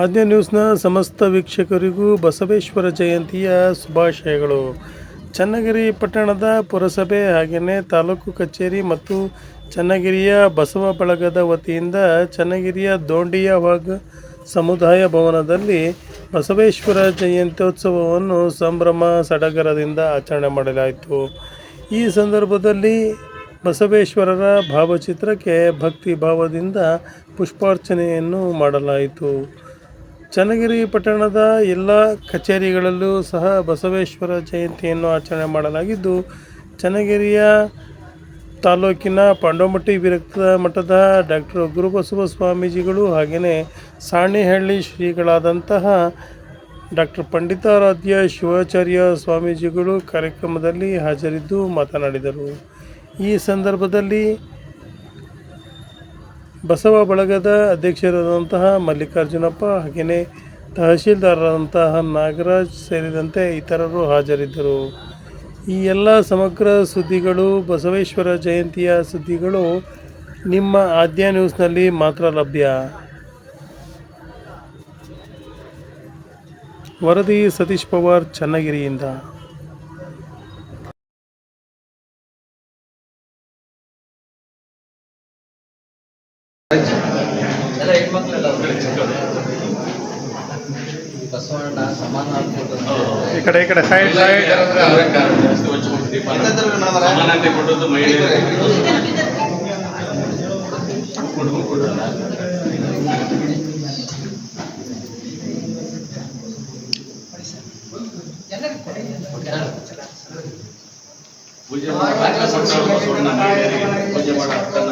ಆದ್ಯ ನ್ಯೂಸ್ನ ಸಮಸ್ತ ವೀಕ್ಷಕರಿಗೂ ಬಸವೇಶ್ವರ ಜಯಂತಿಯ ಶುಭಾಶಯಗಳು. ಚನ್ನಗಿರಿ ಪಟ್ಟಣದ ಪುರಸಭೆ ಹಾಗೆಯೇ ತಾಲೂಕು ಕಚೇರಿ ಮತ್ತು ಚನ್ನಗಿರಿಯ ಬಸವ ಬಳಗದ ವತಿಯಿಂದ ಚನ್ನಗಿರಿಯ ದೋಂಡಿಯ ವಾಗ್ ಸಮುದಾಯ ಭವನದಲ್ಲಿ ಬಸವೇಶ್ವರ ಜಯಂತ್ಯೋತ್ಸವವನ್ನು ಸಂಭ್ರಮ ಸಡಗರದಿಂದ ಆಚರಣೆ ಮಾಡಲಾಯಿತು. ಈ ಸಂದರ್ಭದಲ್ಲಿ ಬಸವೇಶ್ವರರ ಭಾವಚಿತ್ರಕ್ಕೆ ಭಕ್ತಿ ಭಾವದಿಂದ ಪುಷ್ಪಾರ್ಚನೆಯನ್ನು ಮಾಡಲಾಯಿತು. ಚನ್ನಗಿರಿ ಪಟ್ಟಣದ ಎಲ್ಲ ಕಚೇರಿಗಳಲ್ಲೂ ಸಹ ಬಸವೇಶ್ವರ ಜಯಂತಿಯನ್ನು ಆಚರಣೆ ಮಾಡಲಾಗಿದ್ದು, ಚನ್ನಗಿರಿಯ ತಾಲೂಕಿನ ಪಾಂಡೋಮಟ್ಟಿ ವಿರಕ್ತ ಮಠದ ಡಾಕ್ಟರ್ ಗುರುಬಸವ ಸ್ವಾಮೀಜಿಗಳು ಹಾಗೆಯೇ ಸಾಣಿಹಳ್ಳಿ ಶ್ರೀಗಳಾದಂತಹ ಡಾಕ್ಟರ್ ಪಂಡಿತಾರಾಧ್ಯ ಶಿವಾಚಾರ್ಯ ಸ್ವಾಮೀಜಿಗಳು ಕಾರ್ಯಕ್ರಮದಲ್ಲಿ ಹಾಜರಿದ್ದು ಮಾತನಾಡಿದರು. ಈ ಸಂದರ್ಭದಲ್ಲಿ ಬಸವ ಬಳಗದ ಅಧ್ಯಕ್ಷರಾದಂತಹ ಮಲ್ಲಿಕಾರ್ಜುನಪ್ಪ, ಹಾಗೆಯೇ ತಹಶೀಲ್ದಾರರಾದಂತಹ ನಾಗರಾಜ್ ಸೇರಿದಂತೆ ಇತರರು ಹಾಜರಿದ್ದರು. ಈ ಎಲ್ಲ ಸಮಗ್ರ ಸುದ್ದಿಗಳು ಬಸವೇಶ್ವರ ಜಯಂತಿಯ ಸುದ್ದಿಗಳು ನಿಮ್ಮ ಆದ್ಯ ನ್ಯೂಸ್ನಲ್ಲಿ ಮಾತ್ರ ಲಭ್ಯ. ವರದಿ ಸತೀಶ್ ಪವಾರ್, ಚನ್ನಗಿರಿಯಿಂದ. ಬಸವಣ್ಣ ಸಮಾನ ಈ ಕಡೆ ಈ ಕಡೆ ಸೈಡ್ ಸೈಡ್. ಸಮಾನತೆ ಕೊಟ್ಟದ್ದು ಮಹಿಳೆಯರಿಗೆ ಪೂಜೆ ಮಾಡಿ ಬಸವಣ್ಣ ಮಹಿಳೆಯರಿಗೆ ಪೂಜೆ ಮಾಡ ಹಕ್ಕನ್ನ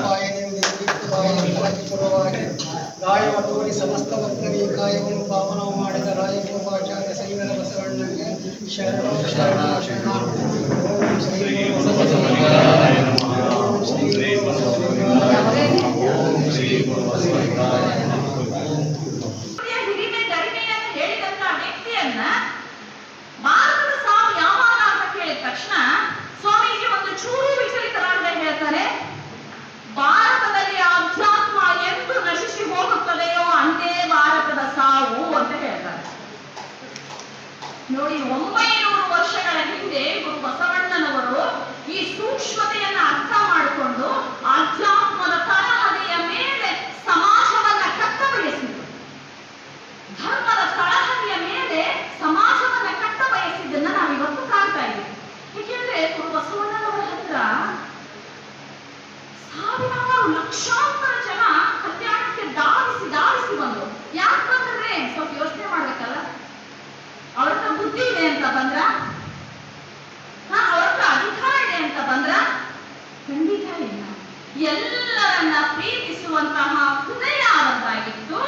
ಗಾಯವಟೋರಿ ಸಮಸ್ತ ಭಕ್ತರಿಗೆ ಕಾಯವನ್ನು ಪಾವನವು ಮಾಡಿದ ರಾಯಗೋಪಾಚಾರ್ಯ ಸೈವನ ಬಸವಣ್ಣಗೆ ಶರಣ ಶರಣ ಶರಣ. ಓಂ ಶ್ರೀ ಓಂ ಶ್ರೀ ಬಸವಲಿಂಗಾಯ ನಮಃ. ಓಂ ಶ್ರೀ ಸಾವು ಅಂತ ಹೇಳ್ತಾರೆ. ನೋಡಿ ಒಂಬೈನೂರು ವರ್ಷಗಳ ಹಿಂದೆ ಗುರು ಬಸವಣ್ಣನವರು ಈ ಸೂಕ್ಷ್ಮತೆಯನ್ನ ಅರ್ಥ ಮಾಡಿಕೊಂಡು ಅಧ್ಯಾತ್ಮದ ಎಲ್ಲರನ್ನ ಪ್ರೀತಿಸುವಂತಹ ಹೃದಯ ಅವರದ್ದಾಗಿತ್ತು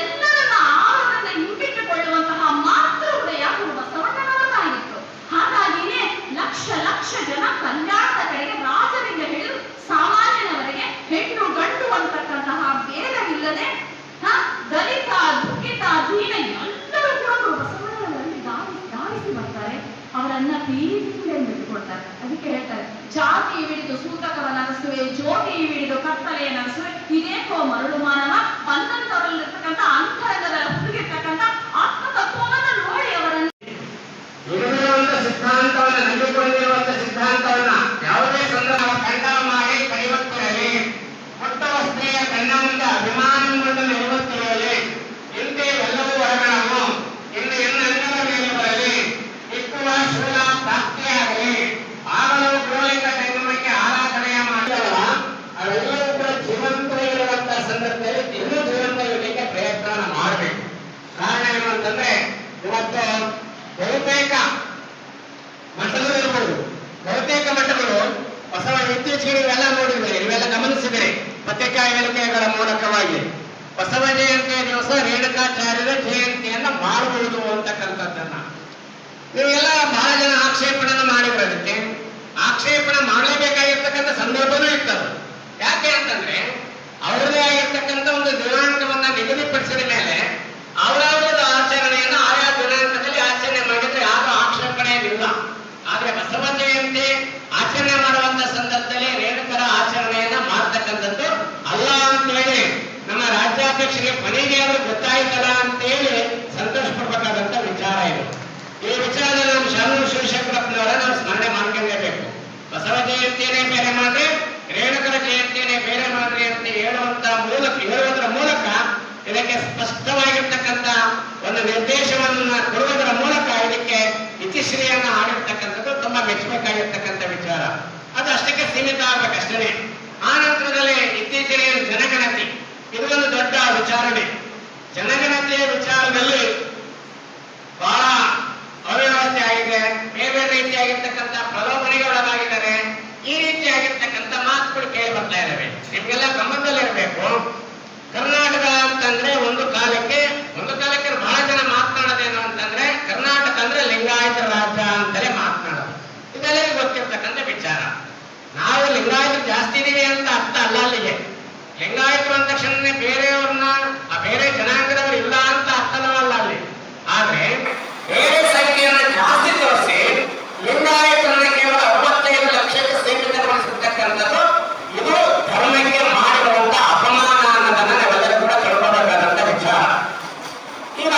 ಎಲ್ಲರನ್ನ ಆಳದಿಂದ ಹಿಂಬಿಟ್ಟುಕೊಳ್ಳುವಂತಹ ಮಾತೃ ಹೃದಯ ಬಸವಣ್ಣನವರದ್ದಾಗಿತ್ತು ಹಾಗಾಗಿಯೇ ಲಕ್ಷ ಲಕ್ಷ ಜನ ಕಲ್ಯಾಣದ ಕಡೆಗೆ ರಾಜರಿಂದ ಹಿಡಿದು ಸಾಮಾನ್ಯನವರೆಗೆ ಹೆಣ್ಣು ಗಂಡು ಅಂತಕ್ಕಂತಹ ಭೇದವಿಲ್ಲದೆ ದಲಿತ, ದುಃಖಿತ, ದೀನ ಎಲ್ಲರೂ ಕೂಡ ಬಸವಣ್ಣನವರಲ್ಲಿ ಧಾವಿಸಿ ಧಾವಿಸಿ ಬರ್ತಾರೆ. ಅವರನ್ನ ಪ್ರೀತಿಯಿಂದ ಬಿಟ್ಟುಕೊಡ್ತಾರೆ ಅದಕ್ಕೆ ಹೇಳ್ತಾರೆ, ಜಾತಿ ಹಿಡಿದು ಸೂತಕವ ನಗಸುವೆ ಜ್ಯೋತಿ ಹಿಡಿದು ಕತ್ತಲೆಯ ನಗಸುವೆ ಅಂತಂದ್ರೆ ಇವತ್ತು ಬಹುತೇಕ ಮಠಗಳು ಇರ್ಬೋದು. ಬಹುತೇಕ ಮಠಗಳು ಹೊಸ ಇತ್ತೀಚೆಗೆ ನೀವೆಲ್ಲ ನೋಡಿದ್ರೆ ನೀವೆಲ್ಲ ಗಮನಿಸಿದರೆ ಪತ್ರಿಕಾ ಹೇಳಿಕೆಗಳ ಮೂಲಕವಾಗಿ. ಬಸವ ಜಯಂತಿಯ ದಿವಸ ರೇಣುಕಾಚಾರ್ಯರ ಜಯಂತಿಯನ್ನ ಮಾಡಬಹುದು ಅಂತಕ್ಕಂಥದ್ದನ್ನ. ನೀವೆಲ್ಲ ಬಹಳ ಜನ ಆಕ್ಷೇಪಣೆಯನ್ನು ಮಾಡಿದ್ರೆ ಅದಕ್ಕೆ. ಆಕ್ಷೇಪಣೆ ಮಾಡಲೇಬೇಕಾಗಿರ್ತಕ್ಕಂಥ ಸಂದರ್ಭನೂ ಇರ್ತದೆ. ಯಾಕೆ ಅಂತಂದ್ರೆ ಅವರದೇ ಆಗಿರ್ತಕ್ಕಂಥ ಒಂದು ದಿನಾಂಕವನ್ನ ನಿಗದಿಪಡಿಸಿದ ಮೇಲೆ ಅವರವರದ ಆಚರಣೆಯನ್ನು ಆಯಾ ಜನಾಂಗದಲ್ಲಿ ಆಚರಣೆ ಮಾಡಿದ್ರೆ ಯಾರು ಆಕ್ಷೇಪಣೆ ಇಲ್ಲ. ಆದ್ರೆ ಬಸವ ಜಯಂತಿ ಆಚರಣೆ ಮಾಡುವಂತ ಸಂದರ್ಭದಲ್ಲಿ ರೇಣುಕರ ಆಚರಣೆಯನ್ನ ಮಾಡ್ತಕ್ಕಂಥದ್ದು ಅಲ್ಲ ಅಂತ ಹೇಳಿ ನಮ್ಮ ರಾಜ್ಯಾಧ್ಯಕ್ಷರಿಗೆ ಮನೆಗೆ ಅವರು ಗೊತ್ತಾಯ್ತಲ್ಲ ಅಂತ ಹೇಳಿ ಸಂತೋಷ ಪಡ್ಬೇಕಾದಂತ ವಿಚಾರ ಇದು. ಈ ವಿಚಾರದ ನಮ್ಮ ಶಾಲೂರು ಶಿವಶಂಕರಪ್ಪನವರ ನಾವು ಸ್ಮರಣೆ ಮಾಡ್ಕೊಂಡೇಬೇಕು. ಬಸವ ಜಯಂತಿಯನ್ನೇ ಬೇರೆ ಮಾಡ್ರಿ, ರೇಣುಕರ ಜಯಂತಿಯನ್ನೇ ಬೇರೆ ಮಾಡ್ರಿ ಅಂತ ಹೇಳುವಂತ ಮೂಲಕ, ಹೇಳುವುದರ ಮೂಲಕ ಇದಕ್ಕೆ ಸ್ಪಷ್ಟವಾಗಿರ್ತಕ್ಕಂಥ ಒಂದು ನಿರ್ದೇಶವನ್ನು ಕೊಡುವುದರ ಮೂಲಕ ಇದಕ್ಕೆ ಇತಿಶ್ರೀಯನ್ನು ಆಡಿರ್ತಕ್ಕಂಥದ್ದು ತುಂಬಾ ಮೆಚ್ಚಬೇಕಾಗಿರ್ತಕ್ಕಂಥ ವಿಚಾರ. ಅದು ಅಷ್ಟಕ್ಕೆ ಸೀಮಿತ ಆಗಬೇಕಷ್ಟೇ ಆ ನಂತರದಲ್ಲಿ ಇತ್ತೀಚೆಗೆ ಜನಗಣತಿ. ಇದು ಒಂದು ದೊಡ್ಡ ವಿಚಾರಣೆ. ಜನಗಣತಿಯ ವಿಚಾರದಲ್ಲಿ ಬಹಳ ಅವ್ಯವಸ್ಥೆ ಆಗಿದೆ. ಬೇರೆ ಬೇರೆ ರೀತಿಯಾಗಿರ್ತಕ್ಕಂಥ ಪ್ರಲೋಭನೆಗೆ ಒಳಗಾಗಿದ್ದಾರೆ ಈ ರೀತಿಯಾಗಿರ್ತಕ್ಕಂಥ ಮಾತುಗಳು ಕೇಳಿ ಬರ್ತಾ ಇದ್ದಾವೆ. ನಿಮ್ಗೆಲ್ಲ ಗಮನ ಇದರಲ್ಲಿ ಬೇರೆಯವ್ರನ್ನ ಬೇರೆ ಜನಾಂಗದವರು ಇಲ್ಲ ಅಂತ ಅರ್ಥನವಲ್ಲ ಅಲ್ಲಿ. ಆದ್ರೆ ಬೇರೆ ಸಂಖ್ಯೆಯನ್ನು ಜಾಸ್ತಿ ತೋರಿಸಿ ಲಿಂಗಾಯತರನ್ನ ಕೇವಲ ಒಂಬತ್ತೈದು ಲಕ್ಷಕ್ಕೆ ಸೀಮಿತಗೊಳಿಸಿರ್ತಕ್ಕಂಥದ್ದು ಇದು ಧರ್ಮಕ್ಕೆ ಮಾಡಿರುವಂತ ಅಪಮಾನ ಅನ್ನೋದನ್ನ ನಾವೆಲ್ಲರೂ ಕೂಡ ತಿಳ್ಕೋಬೇಕಾದಂತ ವಿಚಾರ. ಈಗ